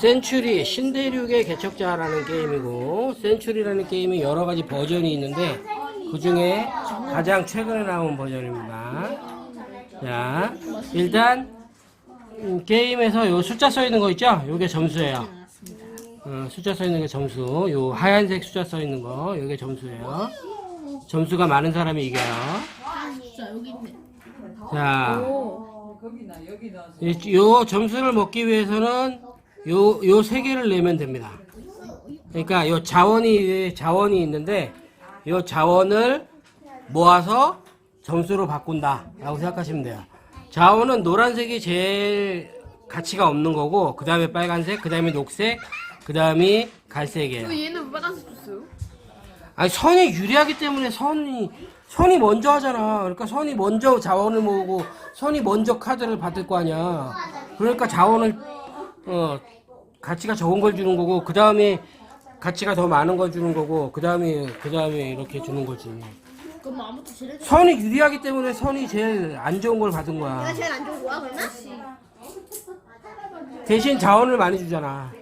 센츄리 신대륙의 개척자라는 게임이고 센츄리라는 게임이 여러 가지 버전이 있는데 그 중에 가장 최근에 나온 버전입니다. 자, 일단 음, 게임에서 요 숫자 써 있는 거 있죠? 요게 점수예요. 어, 숫자 써 있는 게 점수. 요 하얀색 숫자 써 있는 거, 요게 점수예요. 점수가 많은 사람이 이겨요. 자 이- 요 점수를 먹기 위해서는 요, 요 세 개를 내면 됩니다. 그러니까 요 자원이, 자원이 있는데, 요 자원을 모아서 점수로 바꾼다. 라고 생각하시면 돼요. 자원은 노란색이 제일 가치가 없는 거고, 그 다음에 빨간색, 그 다음에 녹색, 그 다음에 갈색이에요. 왜 얘는 왜 빨간색 줬어요? 아니 선이 유리하기 때문에 선이 선이 먼저 하잖아. 그러니까 선이 먼저 자원을 모으고 선이 먼저 카드를 받을 거 아니야. 그러니까 자원을 어 가치가 적은 걸 주는 거고 그 다음에 가치가 더 많은 걸 주는 거고 그 다음에 그 다음에 이렇게 주는 거지. 그럼 아무튼 제일 선이 유리하기 때문에 선이 제일 안 좋은 걸 받은 거야. 내가 제일 안 좋은 거야 그러면? 대신 자원을 많이 주잖아.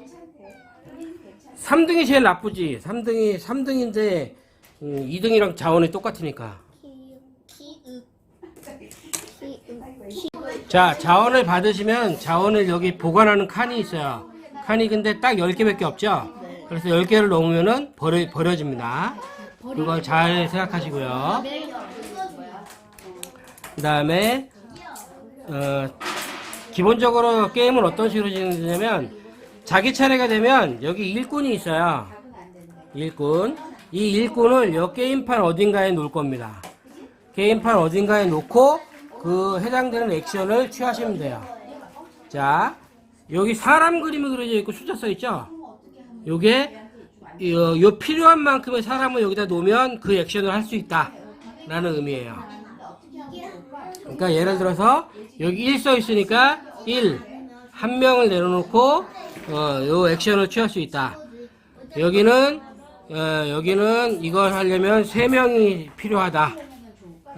3등이 제일 나쁘지. 3등이 3등인데 2등이랑 자원이 똑같으니까. 자, 자원을 받으시면 자원을 여기 보관하는 칸이 있어요. 칸이 근데 딱 10개밖에 없죠? 그래서 10개를 넘으면은 버려, 버려집니다. 이걸 잘 생각하시고요. 그 다음에, 어, 기본적으로 게임은 어떤 식으로 진행되냐면, 자기 차례가 되면 여기 일꾼이 있어요. 일꾼. 이 일꾼을 여 게임판 어딘가에 놓을 겁니다. 게임판 어딘가에 놓고 그 해당되는 액션을 취하시면 돼요. 자, 여기 사람 그림이 그려져 있고 숫자 써 있죠? 요게 요, 요 필요한 만큼의 사람을 여기다 놓으면 그 액션을 할 수 있다. 라는 의미예요. 그러니까 예를 들어서 여기 1 써 있으니까 1, 한 명을 내려놓고 어, 요 액션을 취할 수 있다. 여기는 어, 여기는 이걸 하려면 세 명이 필요하다.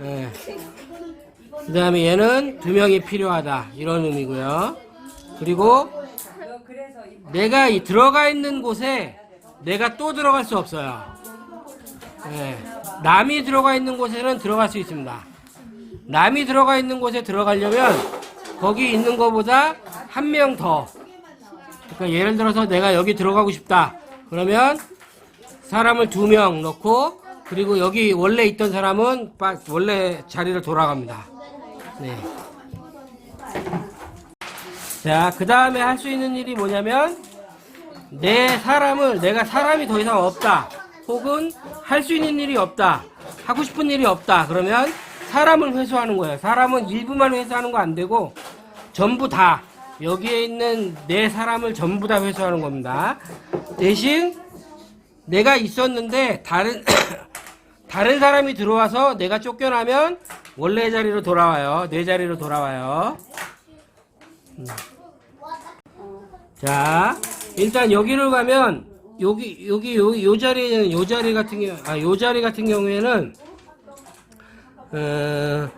예. 그 다음에 얘는 두 명이 필요하다 이런 의미고요. 그리고 내가 이 들어가 있는 곳에 내가 또 들어갈 수 없어요. 예. 남이 들어가 있는 곳에는 들어갈 수 있습니다. 남이 들어가 있는 곳에 들어가려면 거기 있는 것보다 한 명 더. 그러니까 예를 들어서 내가 여기 들어가고 싶다. 그러면 사람을 두 명 넣고 그리고 여기 원래 있던 사람은 빠- 원래 자리를 돌아갑니다. 네. 자, 그 다음에 할 수 있는 일이 뭐냐면 내 사람을 내가 사람이 더 이상 없다. 혹은 할 수 있는 일이 없다. 하고 싶은 일이 없다. 그러면 사람을 회수하는 거예요. 사람은 일부만 회수하는 거 안 되고 전부 다 여기에 있는 내 사람을 전부 다 회수하는 겁니다. 대신 내가 있었는데 다른 다른 사람이 들어와서 내가 쫓겨나면 원래 자리로 돌아와요. 내 자리로 돌아와요. 음. 자, 일단 여기를 가면 여기 여기 요, 요 자리에는 요 자리 같은 경우 아요 자리 같은 경우에는 어,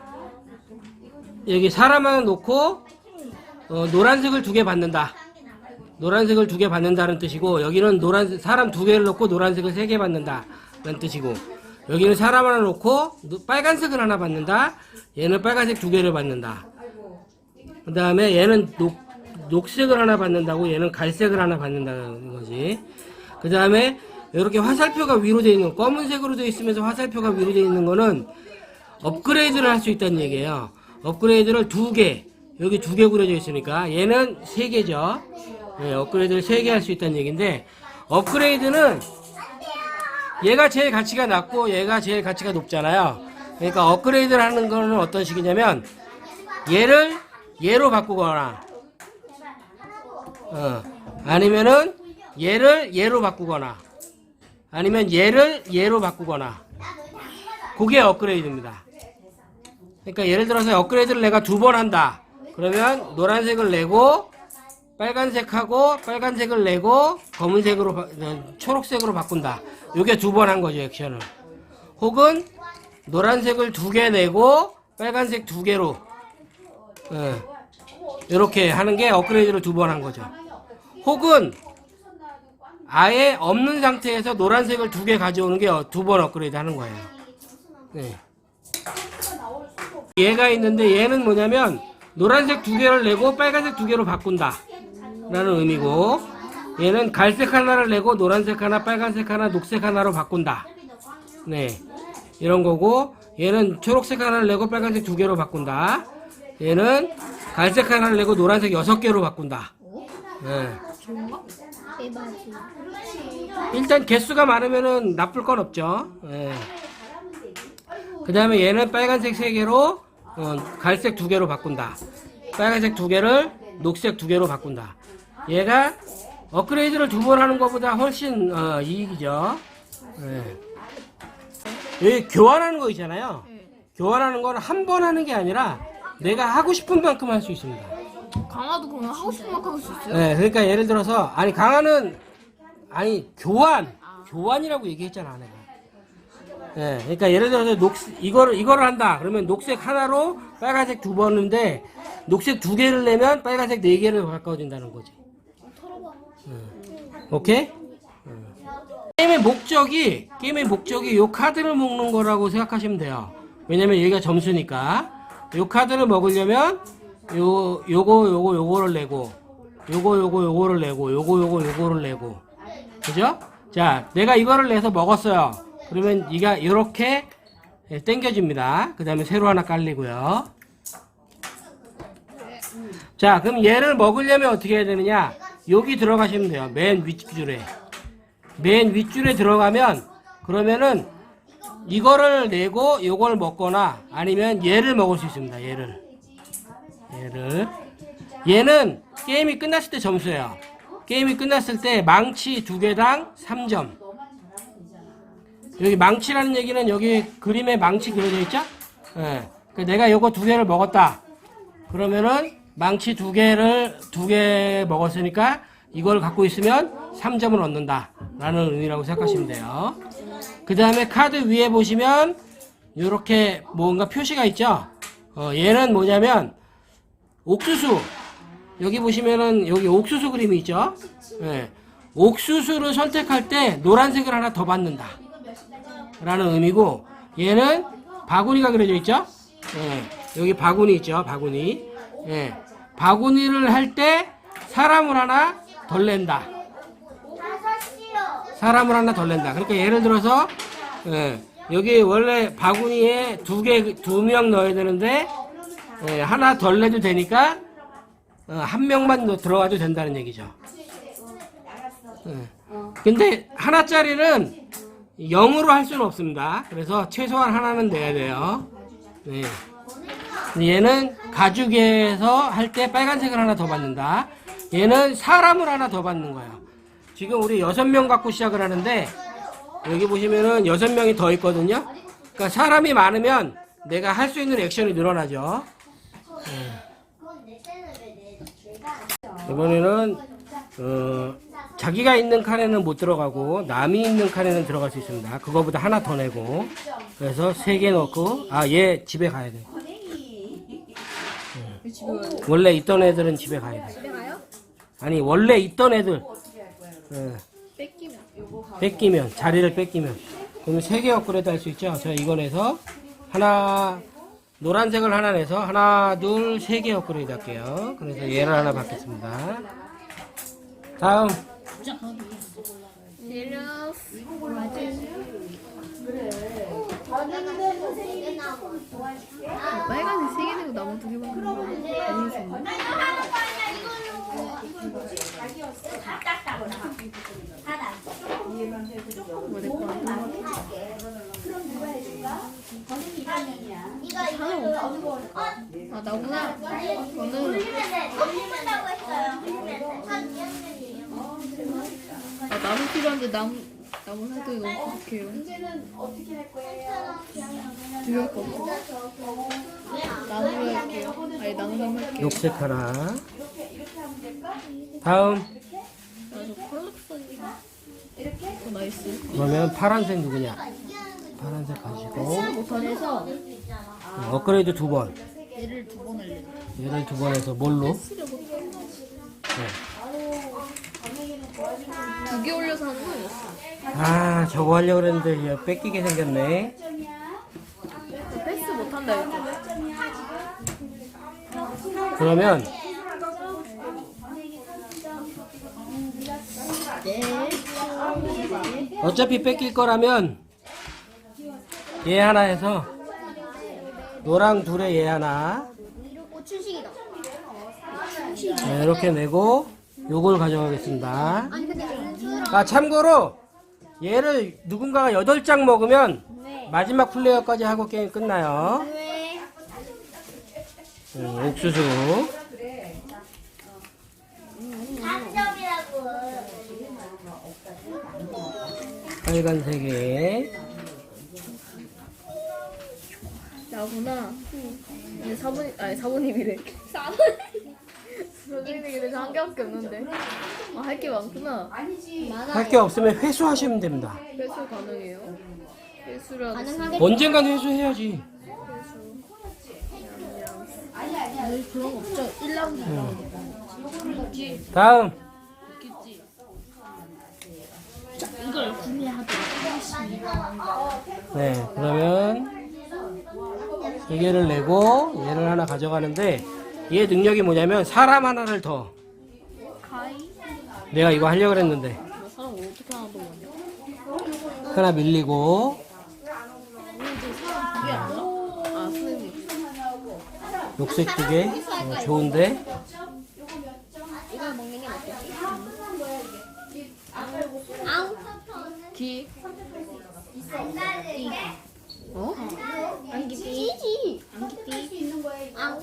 여기 사람 하나 놓고 어, 노란색을 두 개 받는다. 노란색을 두 개 받는다는 뜻이고 여기는 노란 사람 두 개를 놓고 노란색을 세 개 받는다는 뜻이고 여기는 사람 하나 놓고 노- 빨간색을 하나 받는다. 얘는 빨간색 두 개를 받는다. 그 다음에 얘는 녹, 녹색을 하나 받는다고 얘는 갈색을 하나 받는다는 거지. 그 다음에 이렇게 화살표가 위로 되어 있는 거, 검은색으로 되어 있으면서 화살표가 위로 되어 있는 거는 업그레이드를 할 수 있다는 얘기예요. 업그레이드를 두 개, 여기 두 개 그려져 있으니까 얘는 세 개죠. 네, 업그레이드를 세 개 할 수 있다는 얘기인데 업그레이드는 얘가 제일 가치가 낮고 얘가 제일 가치가 높잖아요. 그러니까 업그레이드를 하는 거는 어떤 식이냐면 얘를 얘로 바꾸거나 어, 아니면은 얘를 얘로 바꾸거나 아니면 얘를 얘로 바꾸거나 그게 업그레이드입니다. 그러니까 예를 들어서 업그레이드를 내가 두 번 한다. 그러면 노란색을 내고 빨간색하고 빨간색을 내고 검은색으로 바- 어, 초록색으로 바꾼다. 요게 두 번 한 거죠, 액션을. 혹은 노란색을 두 개 내고 빨간색 두 개로 이렇게 하는 게 업그레이드를 두 번 한 거죠. 혹은 아예 없는 상태에서 노란색을 두 개 가져오는 게 두 번 업그레이드 하는 거예요. 네. 얘가 있는데 얘는 뭐냐면 노란색 두 개를 내고 빨간색 두 개로 바꾼다. 라는 의미고 얘는 갈색 하나를 내고 노란색 하나, 빨간색 하나, 녹색 하나로 바꾼다. 네. 이런 거고 얘는 초록색 하나를 내고 빨간색 두 개로 바꾼다. 얘는 갈색 하나를 내고 노란색 여섯 개로 바꾼다. 네. 대박이. 일단 개수가 많으면은 나쁠 건 없죠. 그 다음에 얘는 빨간색 세 개로 어, 갈색 두 개로 바꾼다. 빨간색 두 개를 녹색 두 개로 바꾼다. 얘가 업그레이드를 두 번 하는 것보다 훨씬 어, 이익이죠. 예. 여기 교환하는 거 있잖아요. 교환하는 거는 한번 하는 게 아니라 내가 하고 싶은 만큼 할 수 있습니다. 강화도 그러면 하고 싶은 만큼 할 수 있어요? 네, 그러니까 예를 들어서 아니 강화는 아니 교환 교환이라고 얘기했잖아 내가. 네, 그러니까 예를 들어서 녹 이거를 이거를 한다. 그러면 녹색 하나로 빨간색 두 번인데 녹색 두 개를 내면 빨간색 네 개를 가까워진다는 거지. 네. 오케이? 네. 게임의 목적이 게임의 목적이 요 카드를 먹는 거라고 생각하시면 돼요. 왜냐면 여기가 점수니까 요 카드를 먹으려면 요 요거 요거 요거를 내고 요거 요거 요거를 내고 요거 요거 요거를 내고 그죠? 자 내가 이거를 내서 먹었어요. 그러면 이가 이렇게 땡겨집니다. 그 다음에 새로 하나 깔리고요. 자 그럼 얘를 먹으려면 어떻게 해야 되느냐? 여기 들어가시면 돼요. 맨 윗줄에 맨 윗줄에 들어가면 그러면은 이거를 내고 요걸 먹거나 아니면 얘를 먹을 수 있습니다. 얘를 얘를 얘는 게임이 끝났을 때 점수예요. 게임이 끝났을 때 망치 두 개당 3점. 여기 망치라는 얘기는 여기 그림에 망치 그려져 있죠? 예. 그 내가 요거 두 개를 먹었다. 그러면은 망치 두 개를 두 개 먹었으니까 이걸 갖고 있으면 3점을 얻는다. 라는 의미라고 생각하시면 돼요. 그 다음에 카드 위에 보시면 이렇게 뭔가 표시가 있죠? 어, 얘는 뭐냐면 옥수수 여기 보시면은 여기 옥수수 그림이 있죠? 예. 옥수수를 선택할 때 노란색을 하나 더 받는다. 라는 의미고 얘는 바구니가 그려져 있죠? 예. 여기 바구니 있죠? 바구니. 예. 바구니를 할 때 사람을 하나 덜 낸다. 사람을 하나 덜 낸다. 그러니까 예를 들어서 예. 여기 원래 바구니에 두 개, 두 명 넣어야 되는데 예, 하나 덜 내도 되니까 어, 한 명만 더 들어가도 된다는 얘기죠. 예. 근데 하나짜리는 0으로 할 수는 없습니다. 그래서 최소한 하나는 내야 돼요. 네. 얘는 가죽에서 할 때 빨간색을 하나 더 받는다. 얘는 사람을 하나 더 받는 거예요. 지금 우리 여섯 명 갖고 시작을 하는데 여기 보시면은 여섯 명이 더 있거든요. 그러니까 사람이 많으면 내가 할 수 있는 액션이 늘어나죠. 이번에는 어, 자기가 있는 칸에는 못 들어가고 남이 있는 칸에는 들어갈 수 있습니다. 그거보다 하나 더 내고 그래서 세 개 넣고 아 얘 집에 가야 돼. 응. 원래 있던 애들은 집에 가야 돼. 아니 원래 있던 애들 예, 뺏기면. 뺏기면 자리를 뺏기면 그러면 세개 업그레이드 할 수 있죠. 저 이거 내서 하나 노란색을 하나 내서 하나 둘 세 개 업그레이드 할게요. 그래서 얘를 하나 받겠습니다. 다음 빨간색 세개 내고 나무 두개 받는 거. 아 나구나. 저는 아 나무 필요한데 나무 나무 사도 너무 부족해요. 두개할 거 없어. 나무로 할게요. 아니 나무로 할게요. 녹색 하나. 다음 나저 컬렉션이. 어 나이스. 그러면 파란색 누구냐? 파란색 가지고 못하해서 업그레이드 두 번. 얘를 두 번 할래. 얘를 두 번 해서 뭘로? 네. 두개 올려서 하는 거였어. 아 저거 하려고 그랬는데 이거 뺏기게 생겼네 패스 못한다 이거. 그러면 어차피 뺏길 거라면 얘 하나 해서 노랑 둘에 얘 하나 춘식이다. 네, 이렇게 내고 요걸 가져가겠습니다 아니 근데 은수랑 아 참고로 얘를 누군가가 8장 먹으면 마지막 플레이어까지 하고 게임 끝나요 왜? 음, 옥수수 감점이라고. 빨간색에 나구나. 사부님 아니 사부님이래. 사분. 선생님이 그래서 한 개밖에 없는데. 아 할 게 많구나. 할게 없으면 회수하시면 됩니다 회수 가능해요? 회수라. 가능하게. 언젠간 회수해야지 아니 그런 거 없죠. 1라운드 다음 있겠지. 이걸. 네 그러면 두 개를 내고 얘를 하나 가져가는데 얘 능력이 뭐냐면 사람 하나를 더 가이. 내가 이거 하려고 뭐 사람 어떻게 하나도 모르냐. 하나 밀리고 그게 아니라. 아 선생님. 녹색 두 개 어, 좋은데 이걸 먹는 게 낫겠지? 아우. 기. 어? 안기띠. 안기띠. 아우.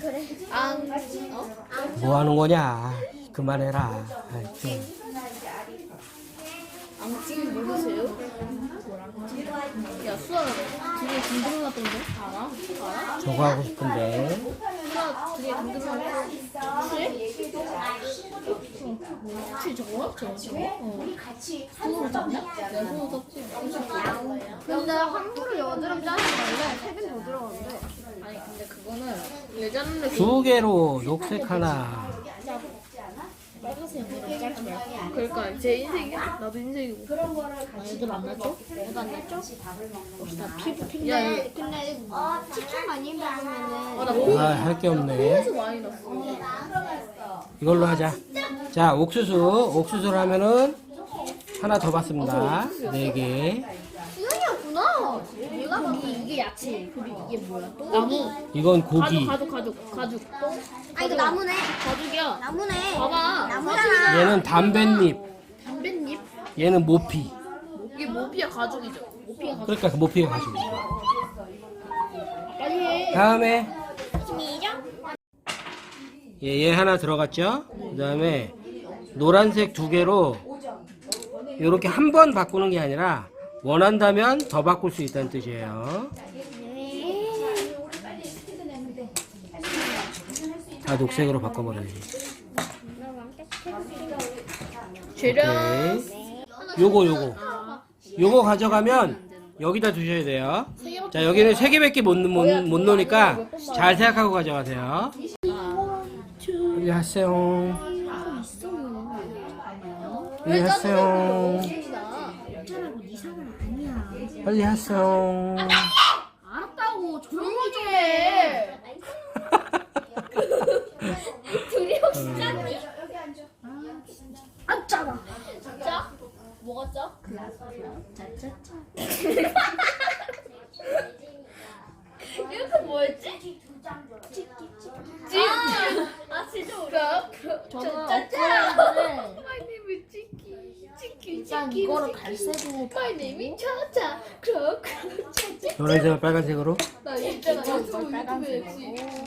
그래. 앙. 어? 뭐 하는 거냐 그만해라 아이, 좀. 앙찌 모르세요? 야 수아 궁금하던데 알아? 알아? 저거 하고 싶은데 수아 되게 궁금하던데 혹시? 여드름 짜지 말래. 세금 더 그거는 예전에 두 개로 녹색 하나 그러니까 제 인생이야? 나도 인생이고. 아 얘들 안 났죠? 너도 안 냈죠? 나 피부 근데 핑계 근데 어, 치킨 많이 먹으면은 아나 아할게 없네. 많이 났어. 이걸로 하자. 자 옥수수. 옥수수를 하면은 하나 더 받습니다. 네 개 수영이었구나. 내가 이게, 이게 야채. 그리고 이게 뭐야? 나무. 이건 고기. 가죽 가죽 가죽 가죽. 아 이거 나무네. 가죽이야. 나무네. 봐봐. 나무잖아. 얘는 담뱃잎. 담뱃잎? 얘는 모피. 이게 모피야 가죽이죠. 모피가 가죽. 그러니까 그 모피가 가지고 빨리 해. 다음에. 얘, 얘 하나 들어갔죠? 그 다음에 노란색 두 개로 이렇게 한 번 바꾸는 게 아니라 원한다면 더 바꿀 수 있다는 뜻이에요. 다 녹색으로 바꿔버려야지. 재료 오케이. 요거 요거. 요거 가져가면 여기다 두셔야 돼요. 자 여기는 세 개밖에 못, 못, 못 놓으니까 잘 생각하고 가져가세요. 여기 하세요. 여기 하세요 빨리 하세요 알았다고 조용히 좀 해 둘이 혹시 짰니? 안 짜다 짜? 뭐가 짜? 이거 뭐였지? 찌. 아 진짜 어려워. 저는 짜짜. My name is 치키 치키 일단 치키 이거를 갈색으로 My name is 차차 크로 크로 차차 노란색과 빨간색으로? 나 있잖아 유튜브 유튜브에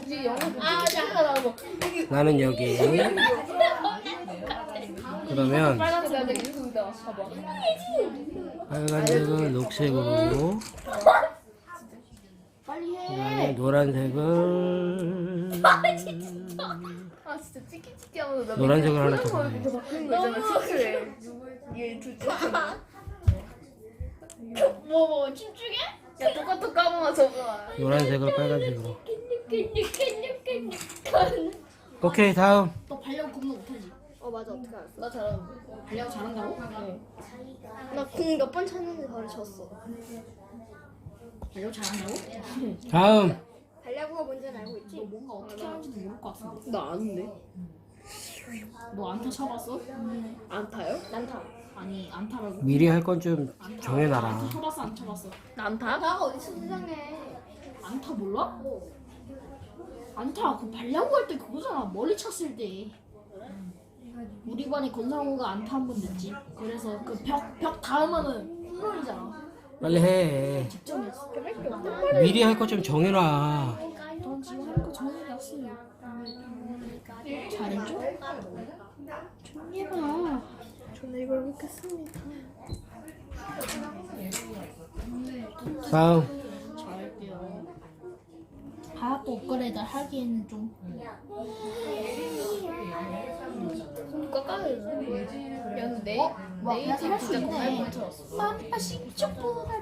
이제 영어 아, 찍어라고 나는 여기. 그러면 빨간색 나내 유튜브다 봐봐. 빨간색은 녹색으로. 빨리 해. 그다음에 노란색을 아 진짜. 치키 치키 하면서 나 노란색을 하나 더거 있잖아 치키를 얘 둘째 뭐뭐 춤추게? 야 똑같은 까먹어 저거 노란색을 빨간색으로 오케이 다음 너 발령 겁나 못하지? 어 맞아 어떻게 알았어? 나 잘하는데. 발령 잘한다고? 나 공 몇번 찼는지 가르쳤어. 발령 잘한다고? 다음 발야구가 뭔지는 알고 있지? 너 뭔가 어떻게 하는지도 모를 것 같은데. 나 아는데. 너 안타 쳐봤어? 안 타요? 난타. 아니 안 타라고. 미리 할 건 좀 안 타. 정해놔라 안타 쳐봤어 안 쳐봤어? 난타? 나가 어디서 세상에? 안 타 몰라? 안 타 그 발야구 할때 그거잖아 멀리 쳤을 때 우리 반에 권상우가 안타 한번 냈지 그래서 그 벽벽 닿으면은 홈런이잖아 빨리 해 득점이었어 미리 할거좀 정해놔 넌 지금 하는 거 정해놨어요 잘했죠? 정해봐 저는 이걸 먹겠습니다. 다음 하얗고 업그레이드 하기에는 좀 깎아야 야 근데 어? 와 그래서 할수 있네 맘파 십쪽 봐봐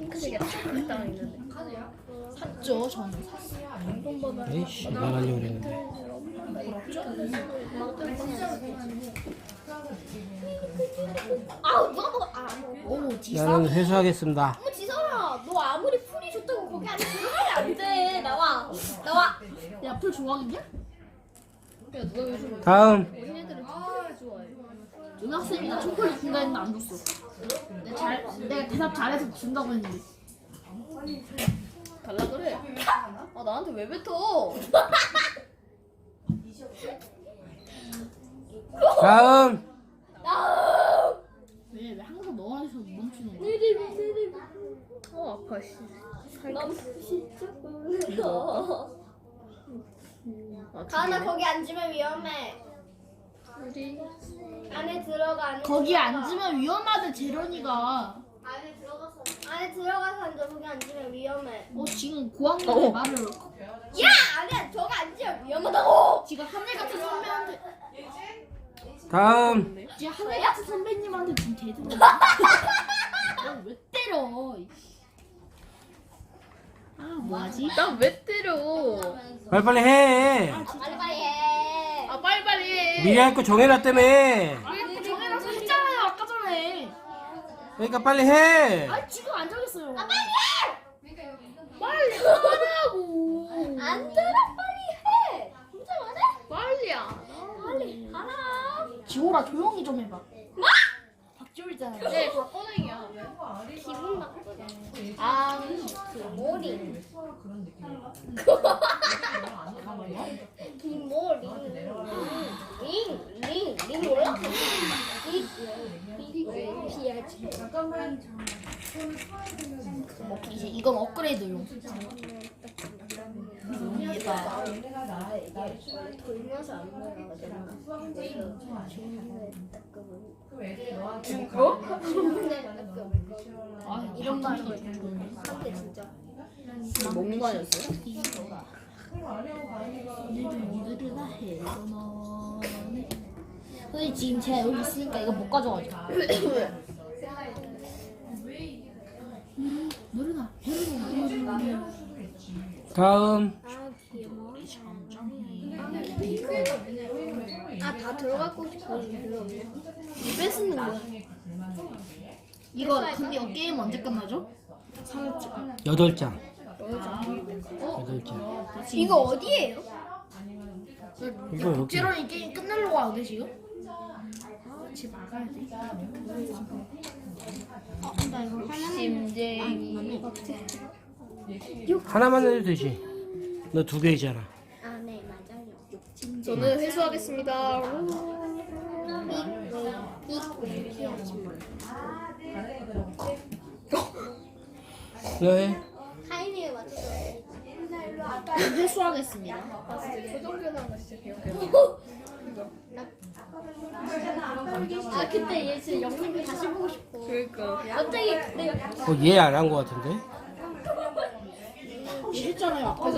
핑크색이 딱 있는데. 샀죠 저는. 샀어요 에이씨 나가려고 그랬는데. 아우 누가 뭐. 아, 오 지사 나는 회수하겠습니다. 뭐 지선아 너 아무리 풀이 좋다고 거기 안에 들어가면 안돼. 나와. 나와. 야풀 좋아하겠냐? 야 누가 다음. 어린애들은 풀을 좋아해. 은학생이 나 초콜릿 준다 했는데 안 줬어. 내가, 잘, 내가 대답 잘해서 준다고 했는데 달라 그래. 아 나한테 왜 뱉어? 다음. 왜, 왜 항상 너가 해서 멈추는 거야? 어 아파 씨. 너무 진짜 몰라 가나 거기 앉으면 위험해. 우리 안에 들어가 안에 거기 들어가. 앉으면 위험하대 재련이가. 안에 들어가서 안에 들어가서 앉아 거기 앉으면 위험해. 어 지금 고학년의 말을 야! 안에 저기 앉으면 위험하다고! 지금 하늘 같은 선배한테 다음. 지금 하늘 같은 선배님한테 지금 대드는 너왜 때려. 아 뭐하지? 나왜 때려? 빨리빨리 해. 빨리 빨리 해. 아 빨리빨리 미리 할 거 정해놨다며. 아정해놔서 했잖아요 아까 전에 그러니까 빨리 해 아 지금 안 정했어요 아, 빨리 해 빨리 하라고 안 들어 빨리 해 혼자 말해 빨리야 빨리 하라 지호라 조용히 좀 해봐 박지호잖아요 네 박건행이야 기분 나쁘다 아 머리 피하지 이제 이건 업그레이드용. 얘다 돌면서 안 어? 닦으면 아 이런 거 한때 진짜 해서는 근데 지금 제가 여기 있으니까 이거 못 가져가죠 다음 아 귀여워 아다 들어가고 싶어 이거 뺏는 거야 이거 근데 이거 게임 언제 끝나죠? 3회째 여덟 장 어? 여덟 장 이거 어디에요? 이거 여기 찌런이 게임 끝내려고 하는데 지금? 아, 집 막아야 돼. 어, 나 이거 심쟁이 하나만 해도 되지 너 두 개이잖아 아 네 맞아요 저는 회수하겠습니다. 너해 타이밍에 맞춰서 회수하겠습니다. 아 그때 얘 진짜 영상 다시 보고 싶어 그러니까 갑자기 내가 어, 얘안한거 같은데 했잖아요. 아까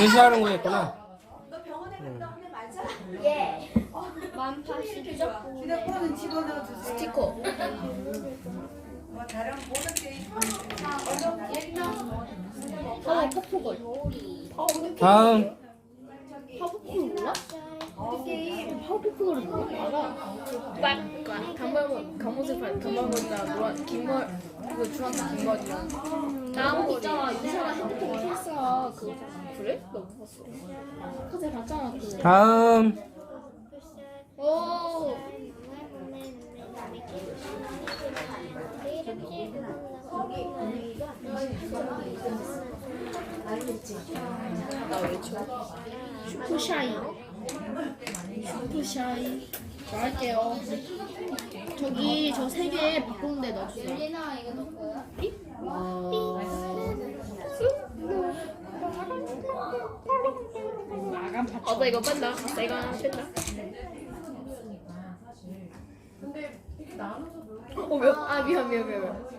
회수하는 거였구나 예 만파 시죠 휴대폰은 집어넣어 주세요. 스티커 파워 폭포걸. 다음 파워 폭포걸 몰라? 파워 노란 긴머 그 주황색 긴머리랑 있잖아. 핸드폰 그 그래? 나 못 봤어. 화제 봤잖아. 그. 다음 오. 슈퍼샤이. 슈퍼샤이. 저 할게요. 저기 저 세 개 바꾸는데 넣어주세요. 받쳐. 어, 나 이거. 나 이거 하나 뺀다. 어, 몇? 아, 미안, 미안, 미안. 미안.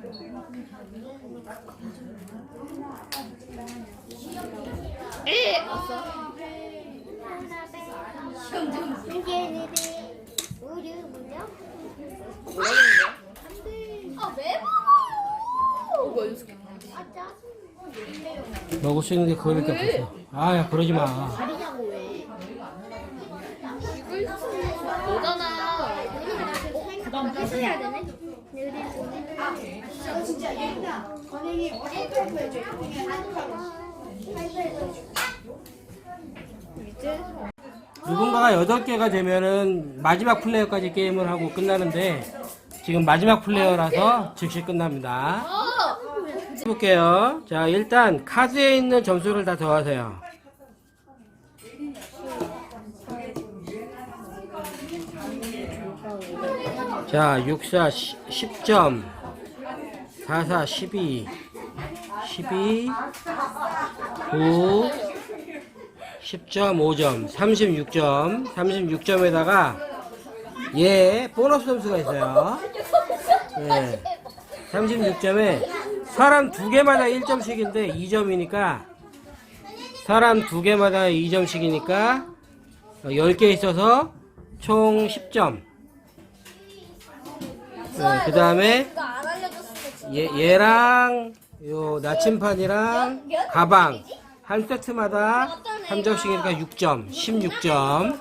에! 없어. 먹을 수 있는데 그거밖에 없어 아야 그러지 마 가리냐고 왜? 너잖아. 그다음 해야 되네. 누군가가 8개가 되면은 마지막 플레이어까지 게임을 하고 끝나는데 지금 마지막 플레이어라서 즉시 끝납니다. 해볼게요. 자, 일단 카드에 있는 점수를 다 더하세요. 자, 64 10 점, 44 12, 12, 9, 10점, 5점, 36점, 36점에다가 얘 보너스 점수가 있어요. 예. 36점에 사람 두 개마다 1점씩인데 2점이니까 사람 두 개마다 2점씩이니까 10개 있어서 총 10점. 그 다음에. 얘, 얘랑 요 나침판이랑 가방 한 세트마다 한 점씩이니까 6점, 16점.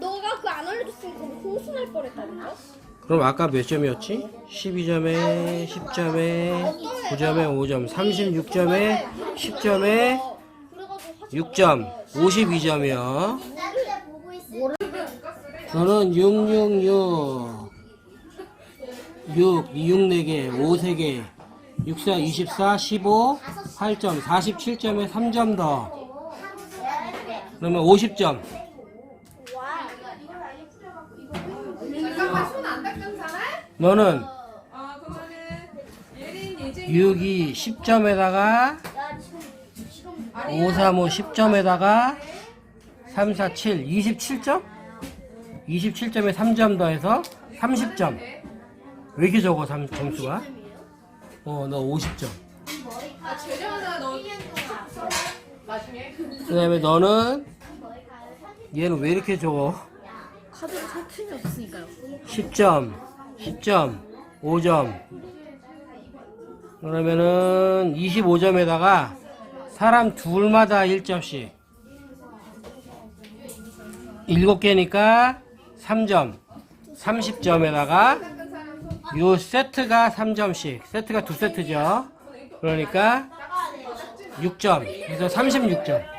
너가 그거 안 알려줬으니까 홍수날 뻔했다니까. 그럼 아까 몇 점이었지? 12점에 10점에 9점에 5점, 36점에 10점에 그래가지고 6점, 52점이요. 화장실에 보고 있어. 저는 666 6, 6 4개, 5 3개, 6, 4, 24, 15, 8점, 47점에 3점 더. 그러면 50점. 너는 아 그러면은 예린 이제 6, 2, 10점에다가 5, 3, 5, 10점에다가 3, 4, 7, 27점? 27점에 3점 더해서 30점. 왜 이렇게 적어, 삼- 점수가? 어, 너 50점. 그 다음에 너는, 얘는 왜 이렇게 적어? 살 필요 없으니까요. 10점, 10점, 5점. 그러면은 25점에다가 사람 둘마다 1점씩. 7개니까 3점. 30점에다가 요 세트가 3점씩. 세트가 두 세트죠. 그러니까 6점. 그래서 36점.